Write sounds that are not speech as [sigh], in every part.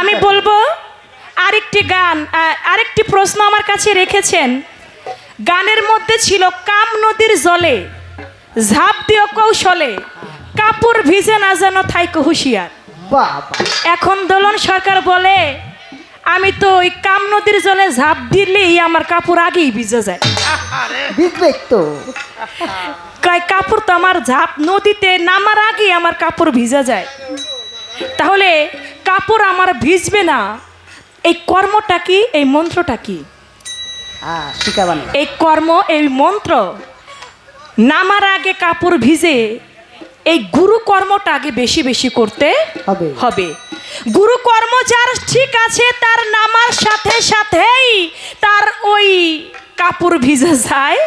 আমি? বলব আরেকটি গান আরেকটি প্রশ্ন আমার কাছে রেখেছেন। গানের মধ্যে ছিল কাম নদীর জলে ঝাঁপ দিও কৌশলে কাপড় ভিজে না যেন থাইকো হুঁশিয়ার। এখন দোলন সরকার বলে আমি তো ওই কাম নদীর জলে ঝাঁপ দিলেই আমার কাপড় আগেই ভিজে যায়। বিদ্বেগ তো। কয় কাপড় তো আমার ঝাঁপ নদীতে নামার আগেই আমার কাপড় ভিজে যায়। তাহলে কাপড় আমার ভিজবে না। এই কর্মটা কি? এই মন্ত্রটা কি? এই কর্ম এই মন্ত্র নামার আগে কাপড় ভিজে এই গুরু কর্মটা আগে বেশি বেশি করতে হবে। হবে। গুরু কর্ম যার ঠিক আছে তার নামার সাথে সাথেই তার ওই কাপড় ভিজে যায়।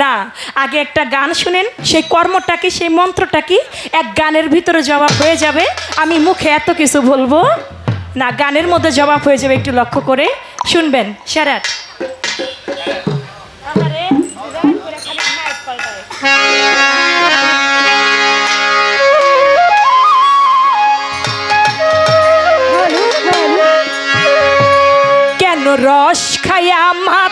না। আগে একটা গান শুনেন, সেই কর্মটা কি, সেই মন্ত্রটা কি? এক গানের ভিতরে জবাব হয়ে যাবে। আমি মুখে এত কিছু বলব। না, গানের মধ্যে জবাব হয়ে যাবে একটু লক্ষ্য করে। শুনবেন স্যারাট কেন রস খায়া মাতাল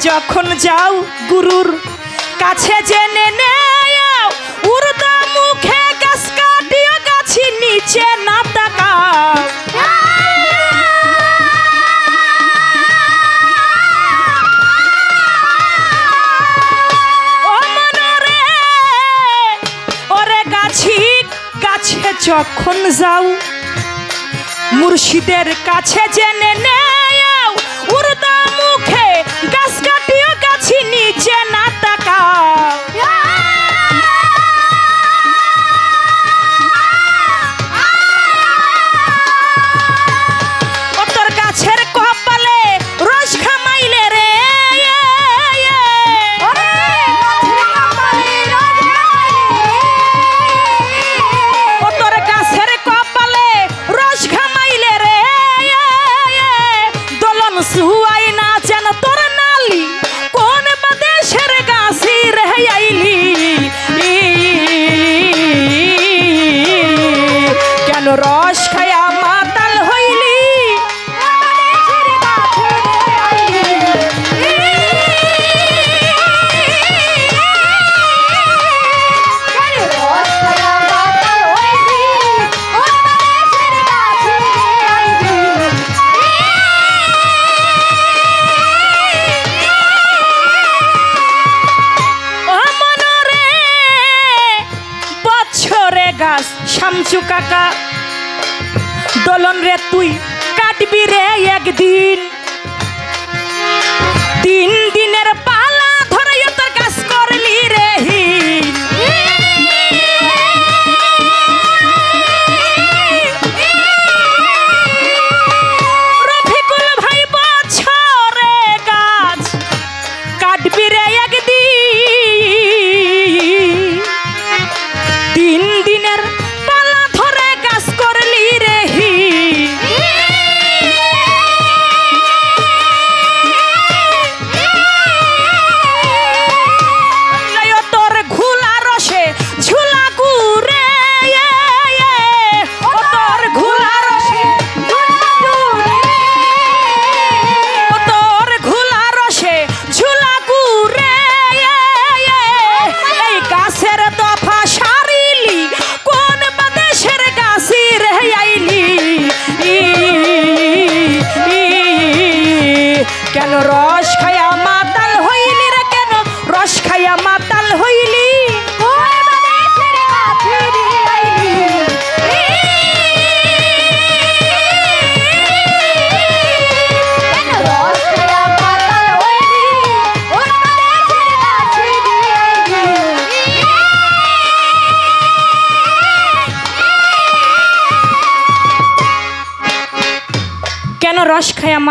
যখন যাও গুরুর কাছে জেনে নেও উর্দা মুখে গাছ কাটিও গাছি নিচে না তাকাও। যখন যাও, মুর্শিদের কাছে জেনে নেও তাকাও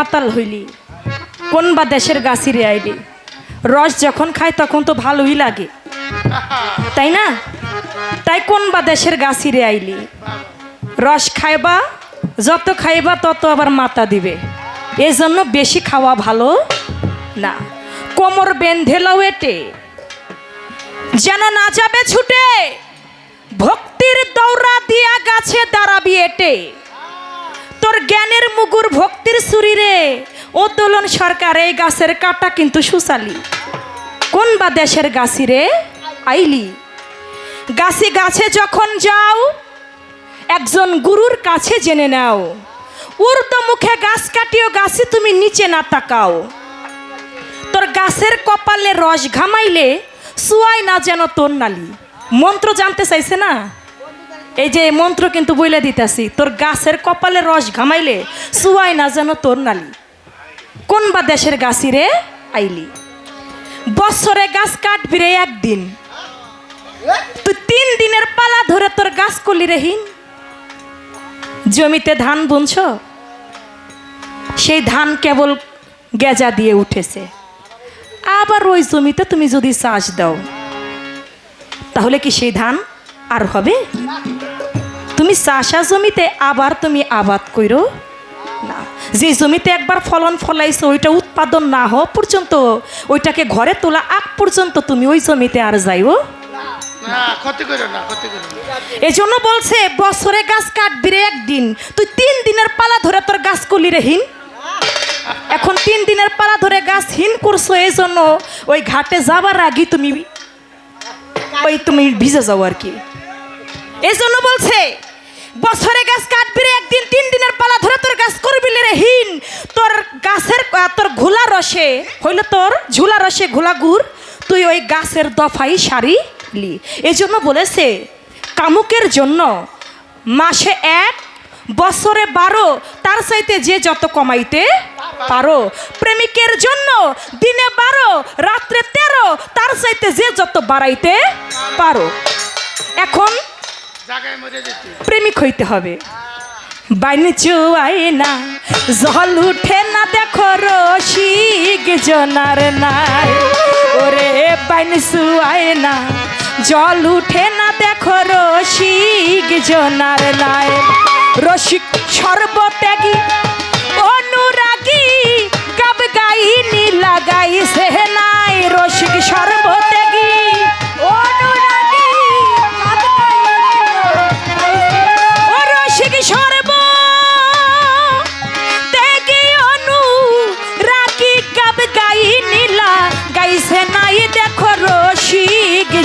মাতাল হইলি। কোন বা দেশের গাছিরে আইলি। রস যখন খায় তখন তো ভালোই লাগে। তাই না? তাই কোন বা দেশের গাছিরে আইলি। রস খাইবা, যত খাইবা তত আবার মাতা দিবে। এই জন্য বেশি খাওয়া ভালো না। কোমর বেঁধে লও এটে। যেন না যাবে ছুটে। ভক্তির দৌড়া দিয়া গাছে দাঁড়াবি এটে। তোর জ্ঞানের মুগুর ভক্তির সুরিরে, ও দোলন সরকার এই গাছের কাটা কিন্তু সুসালি কোন বা দেশের গাছি রে? আইলি। গাছি গাছে যখন যাও, একজন গুরুর কাছে জেনে নাও। উর্দ মুখে গাছ কাটিও গাছে তুমি নিচে না তাকাও। তোর গাছের কপালে রস ঘামাইলে সুয়াই না যেন তোর নালি। মন্ত্র জানতে চাইছে না? এই যে মন্ত্র কিন্তু বইলে দিতেছি, তোর গাছের কপালে রস ঘামাইলে সুয়াই না যেন তোর নালি। কোন বা দেশের গাছি রে আইলি? বছরে গাছ কাটবি রে একদিন। তুই তিন দিনের পালা ধরে তোর গাছ করলি রেহিন জমিতে ধান বুনছ? সেই ধান কেবল গেজা দিয়ে উঠেছে। আবার ওই জমিতে তুমি যদি চাষ দাও, তাহলে কি সেই ধান আর হবে? তুমি চাষা জমিতে আবার তুমি আবাদ করো না যে জমিতে একবার ফলন ফলাইছো ওইটা উৎপাদন না হওয়া পর্যন্ত ওইটাকে ঘরে তোলা আগ পর্যন্ত তুমি ওই জমিতে আর যাইও? জন্য বলছে বছরে গাছ কাটবি রে একদিন তুই তিন দিনের পালা ধরে তোর গাছ করলি রে হিন। এখন তিন দিনের পালা ধরে গাছ হিন করছ এই জন্য ওই ঘাটে যাবার আগে তুমি ওই তুমি ভিজে যাও আর কি। এই জন্য বলছে বছরে গাছ কাটবি রে, একদিন, তিন দিনের পালা ধরে তোর গাছ করবি রে, হিন। তোর গাছের তোর ঘোলা রসে, হইল তোর ঝুলা রসে ঘোলা গুড়, তুই ওই গাছের দফাই সারিলি এই জন্য বলেছে, কামুকের জন্য মাসে এক, বছরে বারো, তার চাইতে যে যত কমাইতে পারো। প্রেমিকের জন্য দিনে বারো, রাত্রে তেরো, তার চাইতে যে যত বাড়াইতে পারো। এখন প্রেমিক হইতে হবে। বাইনে চুয়াই না, জল উঠে না, দেখো রসিক জনার নাই। ওরে বাইনে চুয়াই না, জল উঠে না, দেখো রসিক জনার নাই। রসিক সর্বত্যাগী, অনুরাগী, গাব গাইনি লাগাই সে নাই। রসিক সর্বত্যাগী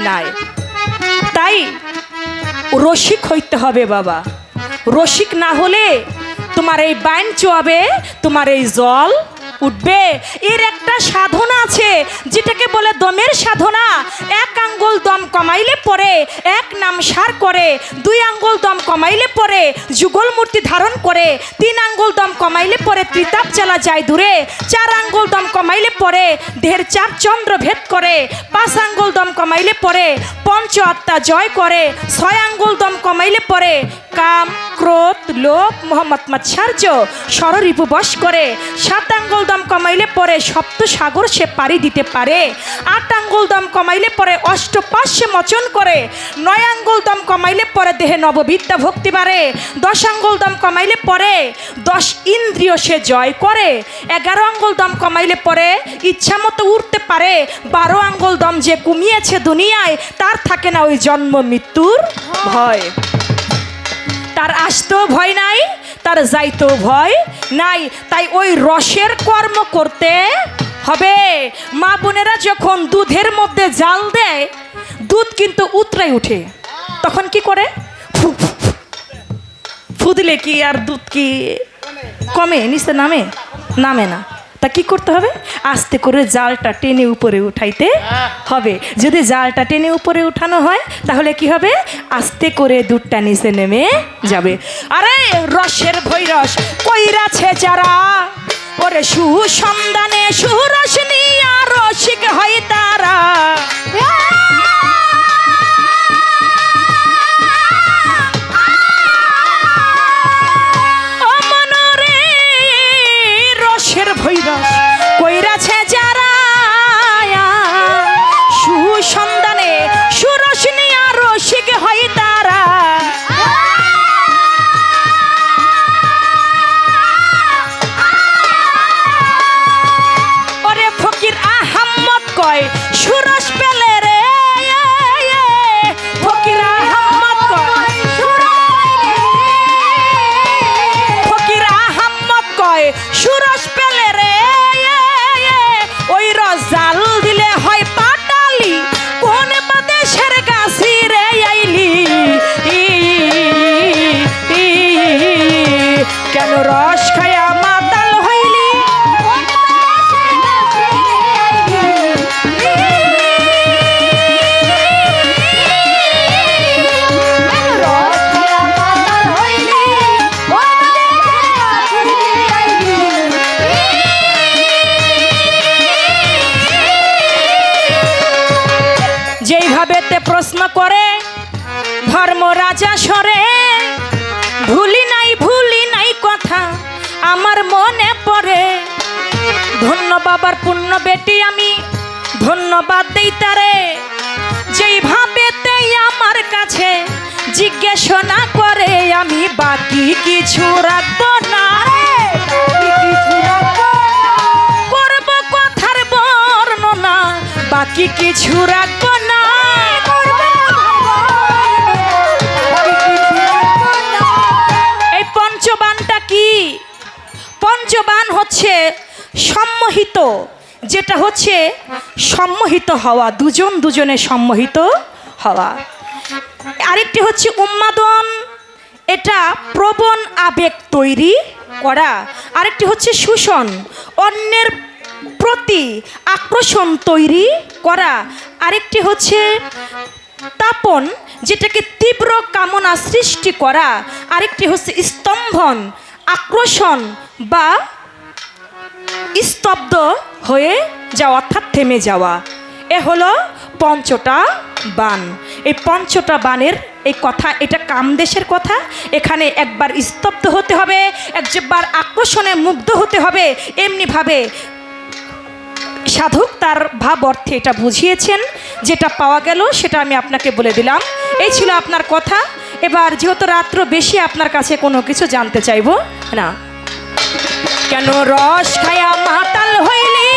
নাই। [laughs] তাই রসিক হইতে হবে বাবা। রসিক না হলে তোমার এই বাইন চোয়াবে তোমার এই জল উঠবে। এর একটা সাধনা আছে, যেটাকে বলে দমের সাধনা। এক আঙ্গুল দম কমাইলে পরে এক নাম সার করে, দুই আঙ্গুল দম কমাইলে পরে যুগল মূর্তি ধারণ করে, তিন আঙ্গুল দম কমাইলে পরে ত্রিতাপ চালা যায় দূরে, চার আঙ্গুল দম কমাইলে পরে দেহের চার চন্দ্র ভেদ করে, পাঁচ আঙ্গুল দম কমাইলে পরে পঞ্চ আত্মা জয় করে, ছয় আঙ্গুল দম কমাইলে পরে কাম, ক্রোধ, লোভ, মোহাম্মদ মাৎসার্য ষড়রিপু বশ করে, সাত আঙ্গুল দম কমাইলে পরে সপ্ত সাগর সে পাড়ি দিতে পারে। আট আঙ্গুল দম কমাইলে পরে অষ্টপাশ সে মচন করে। নয় আঙ্গুল দম কমাইলে পরে দেহে নববিদ্যা ভক্তি বাড়ে। দশ আঙ্গুল দম কমাইলে পরে দশ ইন্দ্রিয় সে জয় করে। এগারো আঙ্গুল দম কমাইলে পরে ইচ্ছা মতো উঠতে পারে। বারো আঙ্গুল দম যে কমিয়েছে দুনিয়ায়, তার থাকে না ওই জন্ম মৃত্যুর ভয়। তার আসতেও ভয় নাই, তার যাইতেও ভয়। নাই, তাই ওই রসের কর্ম করতে হবে। মা বোনেরা যখন দুধের মধ্যে জাল দেয়, দুধ কিন্তু উতরাই উঠে। তখন কি করে? ফুদলে কি আর দুধ কি? কমে, নিচে নামে? নামে না। তা কি করতে হবে? আস্তে করে জালটা টেনে উপরে উঠাইতে হবে। যদি জালটা টেনে উপরে উঠানো হয়, তাহলে কি হবে? আস্তে করে দুধটা নিচে নেমে যাবে। আরে, রসের ভৈরস, কইরাছে যারা? ওরে সুসন্ধানে সুরস নিয়া রসিক হয় তারা। ভৈরস কইরাছে যারা ভুলি নাই ভুলি নাই কথা আমার মনে পড়ে। ধন্য বাবার পুণ্য বেটি আমি, ধন্যবাদ দেই তারে। যেইভাবে আমার কাছে জিজ্ঞেস না করে, আমি বাকি কিছু রাখব না। করব কথার বর্ণনা, বাকি কিছু রাখব সম্মোহিত যেটা হচ্ছে সম্মোহিত হওয়া, দুজন দুজনে সম্মোহিত হওয়া। আরেকটি হচ্ছে উন্মাদন, এটা প্রবণ আবেগ তৈরি করা। আরেকটি হচ্ছে শোষণ, অন্যের প্রতি আকর্ষণ তৈরি করা। আরেকটি হচ্ছে তাপন, যেটাকে তীব্র কামনা সৃষ্টি করা। আরেকটি হচ্ছে স্তম্ভন, আকর্ষণ বা স্তব্ধ হয়ে যাওয়া, অর্থাৎ থেমে যাওয়া। এ হলো পঞ্চটা বান। এই পঞ্চটা বানের এই কথা, এটা কামদেশের কথা। এখানে একবার স্তব্ধ হতে হবে একবার আকর্ষণে মুগ্ধ হতে হবে। এমনিভাবে সাধক তার ভাব অর্থে এটা বুঝিয়েছেন, যেটা পাওয়া গেল সেটা আমি আপনাকে বলে দিলাম। এই ছিল আপনার কথা। এবার যেহেতু রাত্র বেশি, আপনার কাছে কোনো কিছু জানতে চাইব না। কেন রস খায়া মাতাল হইলি?